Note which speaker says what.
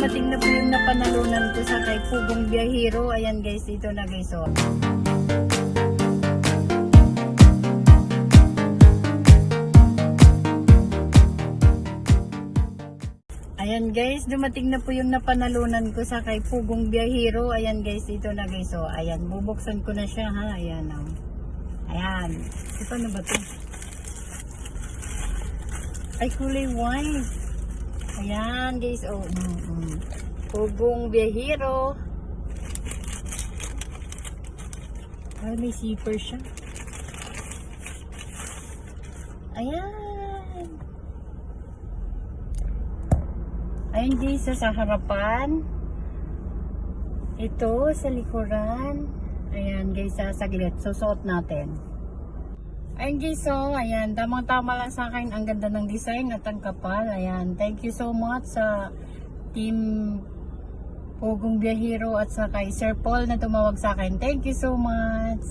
Speaker 1: dumating na po yung napanalunan ko sa kay Pugong Biyahiro. Ayan guys, ito na guys. Oh. Ayan guys, dumating na po yung napanalunan ko sa kay Pugong Biyahiro. Ayan guys, ito na guys. Oh. Ayan, bubuksan ko na siya ha. Ayan. Oh. Ayan. E, paano ba to? Ay, kulay white. Ayan guys. Oh, mm, mm. Pugong Biyahiro. Ay, may zipper siya. Ayan. Ayan guys, sa harapan. Ito, sa likuran. Ayan guys, sa saglit. Susuot natin. Ayan guys, so ayan, tamang-tama lang sa akin. Ang ganda ng design at ang kapal. Ayan, thank you so much sa team Pugong Biyahiro at sa kay Sir Paul na tumawag sa akin. Thank you so much.